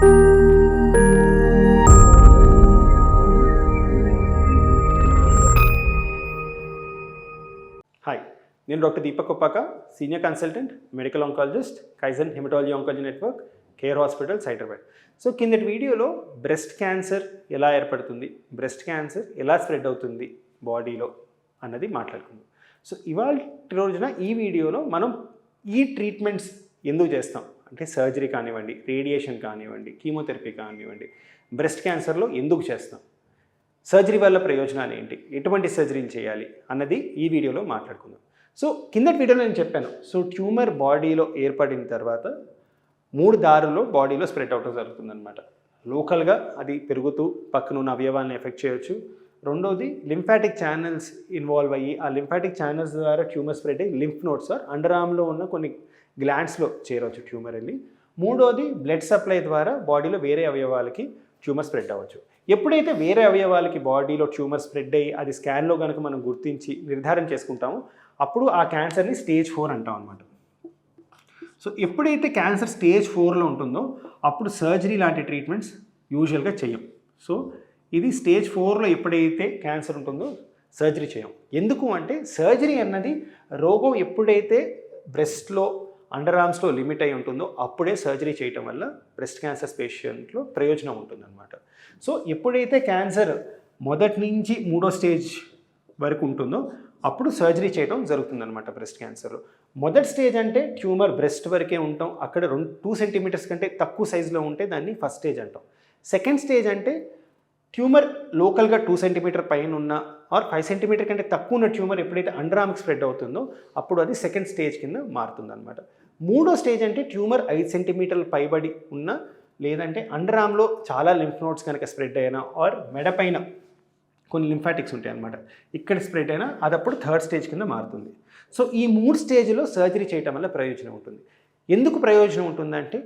Hi నేను doctor Deepak Koppaka senior consultant medical oncologist Kaizen haematology oncology network care hospitals Hyderabad so కిందటి వీడియోలో breast cancer ఎలా ఏర్పడుతుంది breast cancer ఎలా spread అవుతుంది బాడీలో అన్నది మాట్లాడుకుందాం. సో ఇవాళ రోజున ఈ వీడియోలో మనం ఈ ట్రీట్మెంట్స్ ఎందుకు చేస్తాం? అంటే సర్జరీ కానివ్వండి రేడియేషన్ కానివ్వండి కీమోథెరపీ కానివ్వండి బ్రెస్ట్ క్యాన్సర్లో ఎందుకు చేస్తాం? సర్జరీ వల్ల ప్రయోజనాలు ఏంటి? ఎటువంటి సర్జరీలు చేయాలి అన్నది ఈ వీడియోలో మాట్లాడుకుందాం. సో కిందటి వీడియోలో నేను చెప్పాను. సో ట్యూమర్ బాడీలో ఏర్పడిన తర్వాత మూడు దారుల్లో బాడీలో స్ప్రెడ్ అవటం జరుగుతుందనమాట లోకల్గా అది పెరుగుతూ పక్కన ఉన్న అవయవాలను ఎఫెక్ట్ చేయొచ్చు. రెండోది లింఫాటిక్ ఛానల్స్ ఇన్వాల్వ్ అయ్యి ఆ లింఫాటిక్ ఛానల్స్ ద్వారా ట్యూమర్ స్ప్రెడ్ అయ్యి లింఫ్ నోట్స్ ఆర్ అండర్ ఆర్మ్లో ఉన్న కొన్ని గ్లాండ్స్లో చేరవచ్చు ట్యూమర్ వెళ్ళి. మూడోది బ్లడ్ సప్లై ద్వారా బాడీలో వేరే అవయవాలకి ట్యూమర్ స్ప్రెడ్ అవ్వచ్చు. ఎప్పుడైతే వేరే అవయవాలకి బాడీలో ట్యూమర్ స్ప్రెడ్ అయ్యి అది స్కాన్లో కనుక మనం గుర్తించి నిర్ధారణ చేసుకుంటామో అప్పుడు ఆ క్యాన్సర్ని స్టేజ్ ఫోర్ అంటాం అనమాట సో ఎప్పుడైతే క్యాన్సర్ స్టేజ్ ఫోర్లో ఉంటుందో అప్పుడు సర్జరీ లాంటి ట్రీట్మెంట్స్ యూజువల్గా చేయం సో ఇది స్టేజ్ ఫోర్లో ఎప్పుడైతే క్యాన్సర్ ఉంటుందో సర్జరీ చేయం ఎందుకు అంటే సర్జరీ అన్నది రోగం ఎప్పుడైతే బ్రెస్ట్లో అండర్ ఆర్మ్స్లో లిమిట్ అయి ఉంటుందో అప్పుడే సర్జరీ చేయటం వల్ల బ్రెస్ట్ క్యాన్సర్ పేషెంట్లో ప్రయోజనం ఉంటుందన్నమాట. సో ఎప్పుడైతే క్యాన్సర్ మొదటి నుంచి మూడో స్టేజ్ వరకు ఉంటుందో అప్పుడు సర్జరీ చేయడం జరుగుతుందన్నమాట బ్రెస్ట్ క్యాన్సర్లో మొదటి స్టేజ్ అంటే ట్యూమర్ బ్రెస్ట్ వరకే ఉంటాం. అక్కడ రెండు టూ సెంటీమీటర్స్ కంటే తక్కువ సైజులో ఉంటే దాన్ని ఫస్ట్ స్టేజ్ అంటాం. సెకండ్ స్టేజ్ అంటే ట్యూమర్ లోకల్గా టూ సెంటీమీటర్ పైన ఉన్న ఆర్ ఫైవ్ సెంటీమీటర్ కంటే తక్కువ ఉన్న ట్యూమర్ ఎప్పుడైతే అండర్ ఆర్మ్కి స్ప్రెడ్ అవుతుందో అప్పుడు అది సెకండ్ స్టేజ్ కింద మారుతుందన్నమాట. మూడో స్టేజ్ అంటే ట్యూమర్ ఐదు సెంటీమీటర్లు పైబడి ఉన్న లేదంటే అండర్ ఆమ్లో చాలా లింఫ్ నోట్స్ కనుక స్ప్రెడ్ అయినా ఆర్ మెడపైన కొన్ని లింఫాటిక్స్ ఉంటాయి అనమాట ఇక్కడ స్ప్రెడ్ అయినా అదప్పుడు థర్డ్ స్టేజ్ కింద మారుతుంది. సో ఈ మూడు స్టేజ్లో సర్జరీ చేయటం వల్ల ప్రయోజనం ఉంటుంది. ఎందుకు ప్రయోజనం ఉంటుందంటే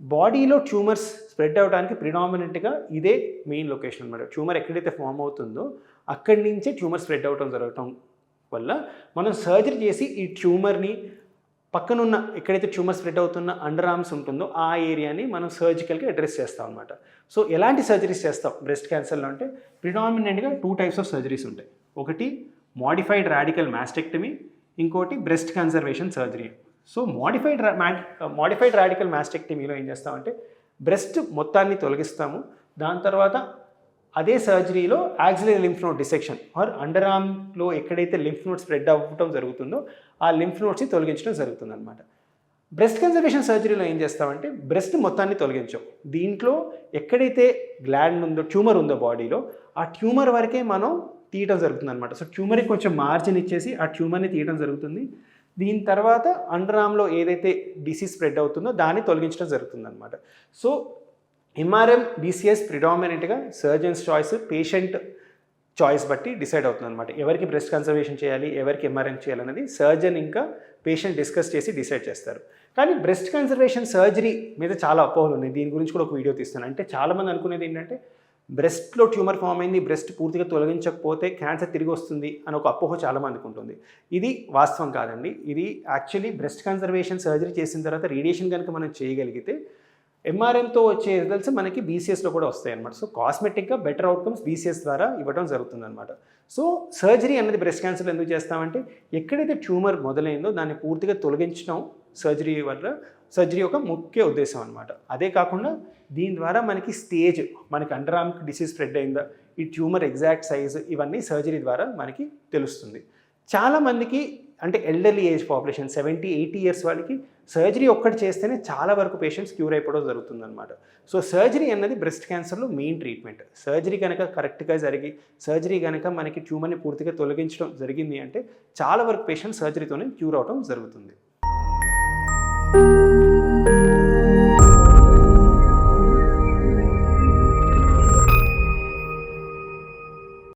బాడీలో ట్యూమర్స్ స్ప్రెడ్ అవడానికి ప్రిడామినెంట్గా ఇదే మెయిన్ లొకేషన్ అనమాట ట్యూమర్ ఎక్కడైతే ఫామ్ అవుతుందో అక్కడి నుంచే ట్యూమర్ స్ప్రెడ్ అవటం జరగటం వల్ల మనం సర్జరీ చేసి ఈ ట్యూమర్ని పక్కనున్న ఎక్కడైతే ట్యూమర్ స్ప్రెడ్ అవుతున్న అండర్ ఆర్మ్స్ ఉంటుందో ఆ ఏరియాని మనం సర్జికల్గా అడ్రస్ చేస్తాం అనమాట సో ఎలాంటి సర్జరీస్ చేస్తాం బ్రెస్ట్ క్యాన్సర్లో అంటే ప్రిడామినెంట్గా టూ టైప్స్ ఆఫ్ సర్జరీస్ ఉంటాయి. ఒకటి మాడిఫైడ్ రాడికల్ మాస్టెక్టమీ ఇంకోటి breast conservation surgery. So modified modified radical మాస్టెక్టమీలో ఏం చేస్తామంటే బ్రెస్ట్ మొత్తాన్ని తొలగిస్తాము. దాని తర్వాత అదే సర్జరీలో axillary lymph node dissection or under ఆర్మ్లో ఎక్కడైతే లింఫ్ నోట్ స్ప్రెడ్ అవ్వటం జరుగుతుందో ఆ లింఫ్ నోట్స్ని తొలగించడం జరుగుతుంది అనమాట బ్రెస్ట్ కన్జర్వేషన్ సర్జరీలో ఏం చేస్తామంటే బ్రెస్ట్ మొత్తాన్ని తొలగించాం. దీంట్లో ఎక్కడైతే గ్లాండ్ ఉందో ట్యూమర్ ఉందో బాడీలో ఆ ట్యూమర్ వరకే మనం తీయటం జరుగుతుంది అనమాట సో ట్యూమర్కి కొంచెం మార్జిన్ ఇచ్చేసి ఆ ట్యూమర్ని తీయటం జరుగుతుంది. దీని తర్వాత అండర్ ఆర్మ్లో ఏదైతే డిసీజ్ స్ప్రెడ్ అవుతుందో దాన్ని తొలగించడం జరుగుతుంది అనమాట సో ఎంఆర్ఎం బీసీఎస్ ప్రిడామినెంట్గా సర్జన్స్ చాయిస్ పేషెంట్ చాయిస్ బట్టి డిసైడ్ అవుతుంది అనమాట ఎవరికి బ్రెస్ట్ కన్సర్వేషన్ చేయాలి ఎవరికి ఎంఆర్ఎం చేయాలనేది సర్జన్ ఇంకా పేషెంట్ డిస్కస్ చేసి డిసైడ్ చేస్తారు. కానీ బ్రెస్ట్ కన్సర్వేషన్ సర్జరీ మీద చాలా అపోహలు ఉన్నాయి. దీని గురించి కూడా ఒక వీడియో తీస్తాను అంటే చాలామంది అనుకునేది ఏంటంటే బ్రెస్ట్లో ట్యూమర్ ఫామ్ అయింది బ్రెస్ట్ పూర్తిగా తొలగించకపోతే క్యాన్సర్ తిరిగి వస్తుంది అని ఒక అపోహ చాలామందికి ఉంటుంది. ఇది వాస్తవం కాదండి. ఇది యాక్చువల్లీ బ్రెస్ట్ కన్సర్వేషన్ సర్జరీ చేసిన తర్వాత రేడియేషన్ కనుక మనం చేయగలిగితే ఎంఆర్ఎంతో వచ్చే రిజల్ట్స్ మనకి బీసీఎస్లో కూడా వస్తాయి అనమాట సో కాస్మెటిక్గా బెటర్ అవుట్కమ్స్ బీసీఎస్ ద్వారా ఇవ్వడం జరుగుతుంది అనమాట సో సర్జరీ అనేది బ్రెస్ట్ క్యాన్సర్ ఎందుకు చేస్తామంటే ఎక్కడైతే ట్యూమర్ మొదలైందో దాన్ని పూర్తిగా తొలగించడం సర్జరీ వల్ల సర్జరీ యొక్క ముఖ్య ఉద్దేశం అనమాట అదే కాకుండా దీని ద్వారా మనకి స్టేజ్ మనకి అండర్ ఆర్మ్ డిసీజ్ స్ప్రెడ్ అయిందా ఈ ట్యూమర్ ఎగ్జాక్ట్ సైజ్ ఇవన్నీ సర్జరీ ద్వారా మనకి తెలుస్తుంది. చాలామందికి అంటే elderly age population seventy eighty years వాళ్ళకి సర్జరీ ఒక్కటి చేస్తేనే చాలా వరకు పేషెంట్స్ క్యూర్ అయిపోవడం జరుగుతుందన్నమాట. సో సర్జరీ అన్నది బ్రెస్ట్ క్యాన్సర్లో మెయిన్ ట్రీట్మెంట్ సర్జరీ కనుక కరెక్ట్గా జరిగి సర్జరీ కనుక మనకి ట్యూమర్ని పూర్తిగా తొలగించడం జరిగింది అంటే చాలా వరకు పేషెంట్ సర్జరీతోనే క్యూర్ అవడం జరుగుతుంది.